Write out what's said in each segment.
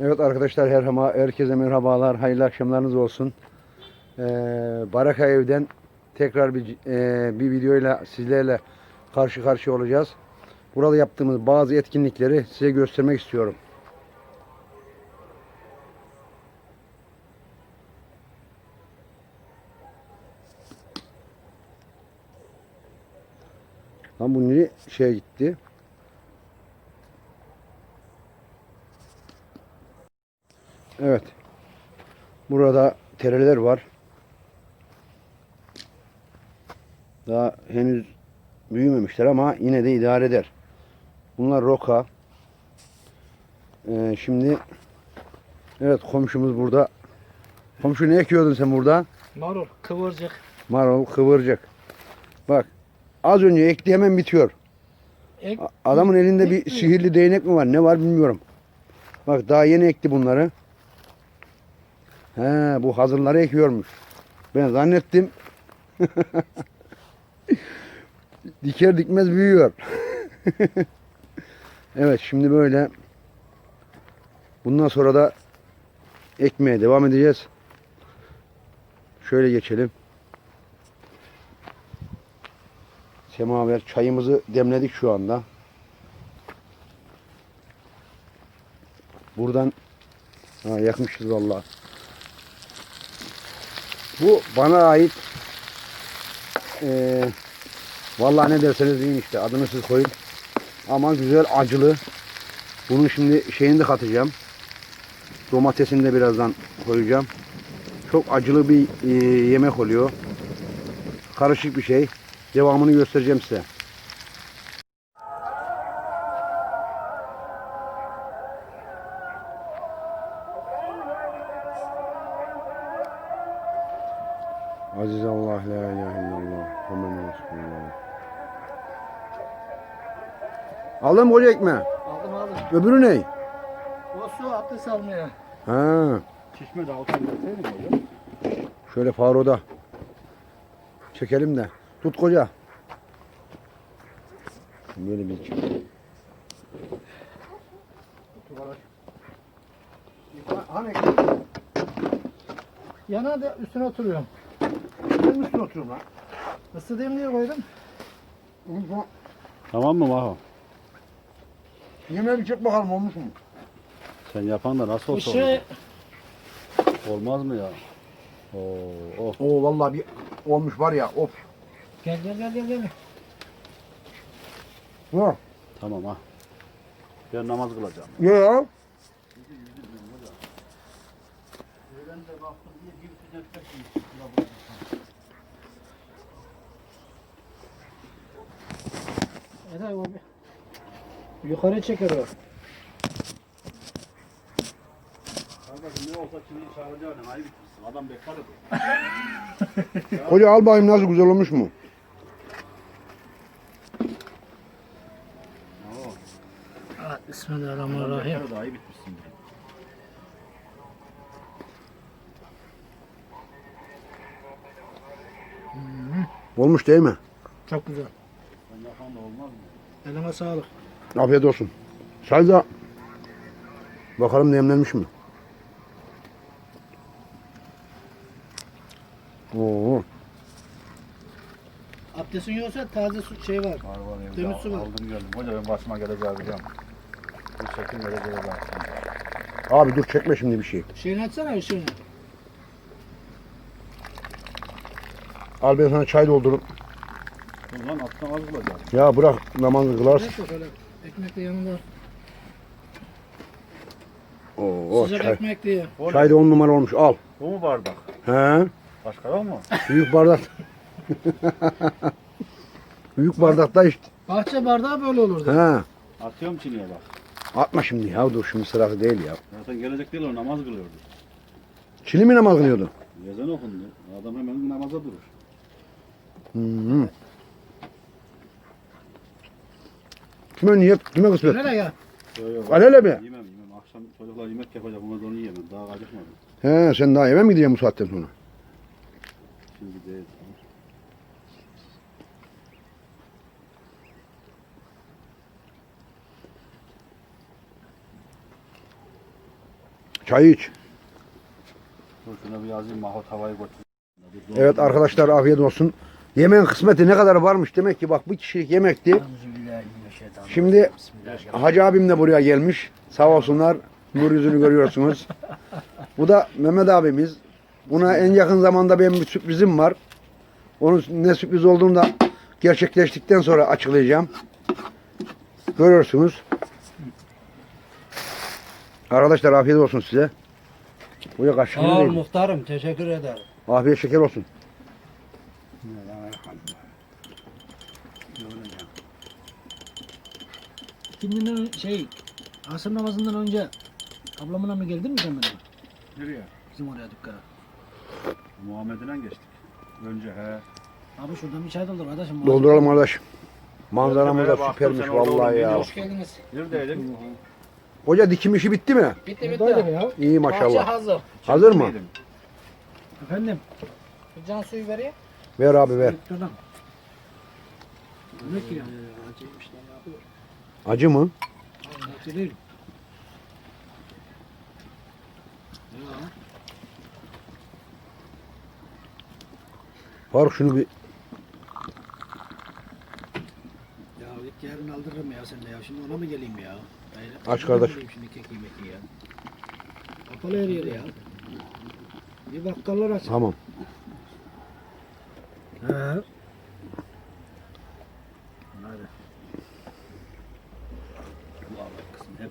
Evet arkadaşlar herhama, herkese merhabalar, hayırlı akşamlarınız olsun. Ee, Baraka Ev'den tekrar bir, e, bir videoyla sizlerle karşı karşıya olacağız. Burada yaptığımız bazı etkinlikleri size göstermek istiyorum. Lan bu nereye şeye gitti? Evet. Burada tereler var. Daha henüz büyümemişler ama yine de idare eder. Bunlar roka. Ee, şimdi evet komşumuz burada. Komşu ne ekiyordun sen burada? Marul, kıvırcık. Marul, kıvırcık. Bak az önce ekti hemen bitiyor. Ek, Adamın elinde bir Ekmiyor. sihirli değnek mi var? Ne var bilmiyorum. Bak daha yeni ekti bunları. He, bu hazırları ekiyormuş. Ben zannettim. Diker dikmez büyüyor. evet şimdi böyle. Bundan sonra da ekmeye devam edeceğiz. Şöyle geçelim. Semaver çayımızı demledik şu anda. Buradan ha, yakmışız vallahi. Bu bana ait eee vallahi ne derseniz deyin işte adını siz koyun. Ama güzel acılı. Bunun şimdi şeyini de katacağım. Domatesini de birazdan koyacağım. Çok acılı bir eee, yemek oluyor. Karışık bir şey. Devamını göstereceğim size. Aziz Allah la ilahe illallah Muhammed Resulullah. Aldın mı koca ekmeği? aldım aldım. Öbürü ne? O su abdest almaya. Ha, Çeşme de altına gelseydim hocam. şöyle faroda. Çekelim de. Tut koca. Böyle bir Hani Yana da üstüne oturuyorum. Ben üstüne oturuyorum lan. Isıdayım diye koydum. Tamam mı Maho? Yemeğe bir çek bakalım olmuş mu? Sen yapan da nasıl olsa şey olmaz mı ya? Oo, oh. Oo vallahi bir olmuş var ya of. gel gel gel gel gel. Ha. Tamam ha. Ben namaz kılacağım. Ya. Eder o bir. Yukarı çeker o. Kardeşim ne olsa şimdi çağıracağım. Ayı bitmişsin. Adam bekar ediyor. Hoca al bakayım nasıl güzel olmuş mu? Evet, Bismillahirrahmanirrahim. Bekar ediyor. Ayı bitmişsin. Olmuş değil mi? Çok güzel. Sen yapan da olmaz mı? Elime sağlık. Afiyet olsun. Çay da bakalım demlenmiş mi? Oo. Abdestin yoksa taze su şey var. Var var evde. Temiz su var. Aldım geldim. Hoca ben başıma geleceği biliyorum. Bu şekil geleceği zaten. Abi dur çekme şimdi bir şey. Şeyini açsana ışığını. Al ben sana çay doldurup. Zaman alttan az kılacağım. Ya bırak namazı kılarsın. Neyse şöyle. Ekmek de yanında. Oo Sıcak çay. ekmek diye. Çay da on numara olmuş al. Bu mu bardak? He? Başka yok mu? Büyük bardak. Büyük bardakta işte. Bahçe bardağı böyle olurdu. He. Atıyorum çiniye bak. Atma şimdi ya dur şimdi sırası değil ya. Zaten gelecek değil o namaz kılıyordu. Çili mi namaz kılıyordu? Yazan okundu. Adam hemen namaza durur. Hı -hı. Kime niyet? Kime kısmet? Nereye ya? Yok yok. Alele mi? Yemem yemem. Akşam çocuklar yemek yapacak. Ona da onu yemem. Daha acıkmadım. He sen daha eve mi gideceksin bu saatten sonra? Şimdi değil. Çayı iç. Dur şuna bir yazayım mahot havayı götür. Evet arkadaşlar afiyet olsun. Yemeğin kısmeti ne kadar varmış demek ki bak bir kişilik yemekti. Şimdi Hacı abim de buraya gelmiş. Sağ olsunlar. Nur yüzünü görüyorsunuz. Bu da Mehmet abimiz. Buna en yakın zamanda benim bir sürprizim var. Onun ne sürpriz olduğunu da gerçekleştikten sonra açıklayacağım. Görüyorsunuz. Arkadaşlar afiyet olsun size. Buraya kaşığını Sağ ol değil. muhtarım. Teşekkür ederim. Afiyet şeker olsun. Kindinden şey asır namazından önce ablamına mı geldin mi sen benim? Nereye? Bizim oraya dükkana. Muhammed'ine geçtik. Önce he. Abi şuradan bir çay doldur kardeşim. Dolduralım kardeş. Manzaramız da süpermiş vallahi ya. Hoş geldiniz. Neredeydin? Hoca dikim işi bitti mi? Bitti bitti. ya. İyi Bahçe maşallah. hazır. Hazır mı? Efendim. Can suyu vereyim. Ver abi ver. Ne ki ya? Acıymış. Acı mı? Acı değil. Faruk şunu bir Ya ilk yarın aldırırım ya sen de ya. Şimdi ona mı geleyim ya? Hayır, Aç kardeş. Şimdi kek yemeki ya. Kapalı her yeri ya. Bir bakkallar aç. tamam. He. Nerede? Bu Allah kızım hep.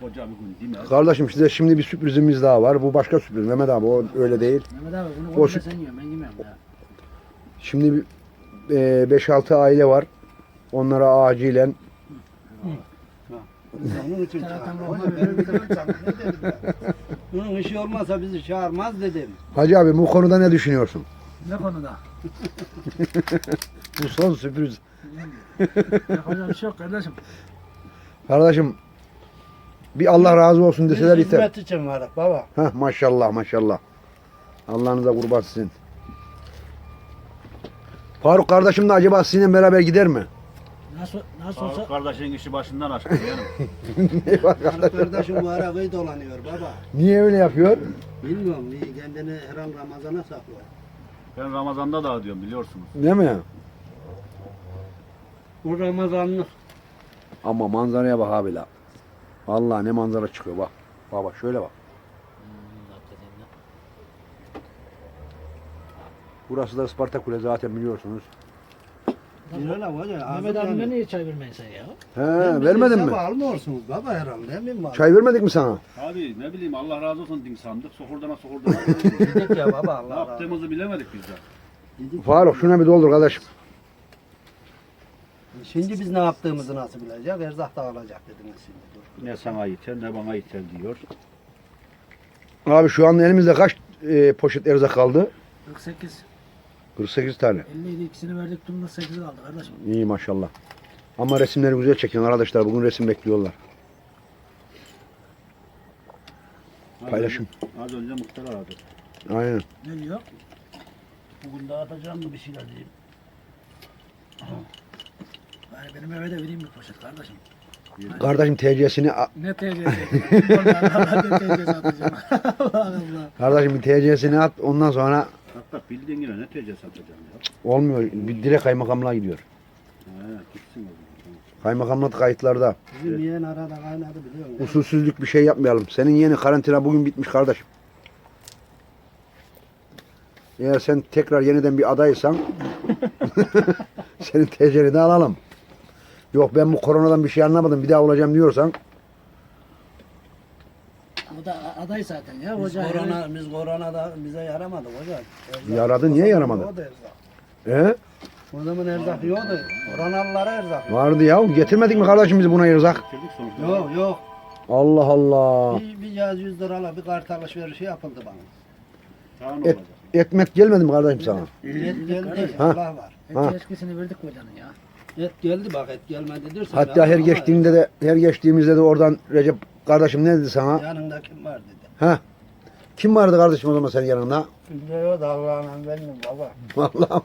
Koca bir gün değil mi? Kardeşim size şimdi bir sürprizimiz daha var. Bu başka sürpriz Mehmet abi o öyle değil. Mehmet abi bunu O sen yiyorsun ben yemem ya. Şimdi 5-6 aile var. Onlara acilen Onun için çağırdım. benim. Ne dedim ben? Bunun işi olmazsa bizi çağırmaz dedim. Hacı abi bu konuda ne düşünüyorsun? Ne konuda? Bu son sürpriz. Yapacak bir şey yok kardeşim. Kardeşim bir Allah razı olsun deseler Biz yeter. hizmet için varık baba. Heh, maşallah maşallah. Allah'ınıza kurban sizin. Faruk kardeşim de acaba sizinle beraber gider mi? Nasıl nasıl Faruk olsa kardeşin işi başından aşkı canım. Eyvah Karı kardeşim. bu ara kıy dolanıyor baba. Niye öyle yapıyor? Bilmiyorum niye kendini her an Ramazan'a saklıyor. Ben Ramazan'da da diyorum biliyorsunuz. Değil mi? Bu Ramazanlık. Ama manzaraya bak abi la. Vallahi ne manzara çıkıyor bak. Baba şöyle bak. Burası da Isparta Kule zaten biliyorsunuz. Mehmet abime niye çay vermeyin sen ya? He vermedin mi? Almıyorsunuz baba herhalde değil mi? Çay vermedik mi sana? Abi ne bileyim Allah razı olsun din sandık. Sohurdana sohurdana. Dedik ya baba ne Allah razı yaptığımızı bilemedik biz de. olsun. Faruk şuna bir doldur kardeşim. Şimdi biz ne yaptığımızı nasıl bileceğiz? Erzak dağılacak dediniz şimdi. Dur. Ne sana yeter ne bana yeter diyor. Abi şu an elimizde kaç e, poşet erzak kaldı? 48. 48 tane. 50 idi ikisini verdik dumda 8 kaldı kardeşim. İyi maşallah. Ama resimleri güzel çekin arkadaşlar. Bugün resim bekliyorlar. Az Paylaşım. önce- Az önce muhtar aradı. Aynen. Ne diyor? Bugün dağıtacağım mı bir şeyler diyeyim. Yani benim eve de vereyim bir poşet kardeşim. Kardeşim TC'sini a- Ne TC'si? Oradan ne TC'si atacağım. Allah Allah. kardeşim bir TC'sini at ondan sonra Hatta bildiğin yine ne TC satacağım ya. olmuyor. Bir direkt kaymakamlığa gidiyor. He gitsin o zaman. Kaymakamlık kayıtlarda. Bizim yeğen arada kaynadı biliyor musun? Usulsüzlük bir şey yapmayalım. Senin yeni karantina bugün bitmiş kardeşim. Eğer sen tekrar yeniden bir adaysan senin TC'ni de alalım. Yok ben bu koronadan bir şey anlamadım bir daha olacağım diyorsan O da aday zaten ya. Biz Hoca korona, biz koronada bize yaramadı hocam. Erzak- Yaradı, niye O zaman yaramadı? yoktu erzak. he? O zaman erzak yoktu. Koronalılara erzak. vardı ya getirmedik mi kardeşim biz buna erzak? Yok yok. Allah Allah. Bir, bir yaz 100 lirayla bir kart alışverişi yapıldı bana. Et, olacak? ekmek gelmedi mi kardeşim sana? Et geldi. Ha. Allah var. Ha. etkisini verdik hocanın ya. Et geldi bak et gelmedi dersen. Hatta her ama geçtiğinde de her geçtiğimizde de oradan Recep kardeşim ne dedi sana? Yanında kim var dedi. Ha? Kim vardı kardeşim o zaman senin yanında? Şimdi o da Allah'ın benim baba. Vallahi.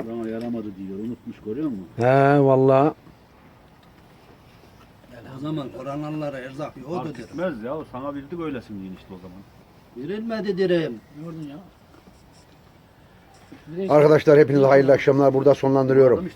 Bana yaramadı diyor. Unutmuş görüyor musun? He vallahi. zaman orananlara erzak yoktu Fark dedim. etmez ya. Sana bildik öylesin deyin işte o zaman. Verilmedi derim. Gördün ya. Arkadaşlar hepinize hayırlı akşamlar. Burada sonlandırıyorum.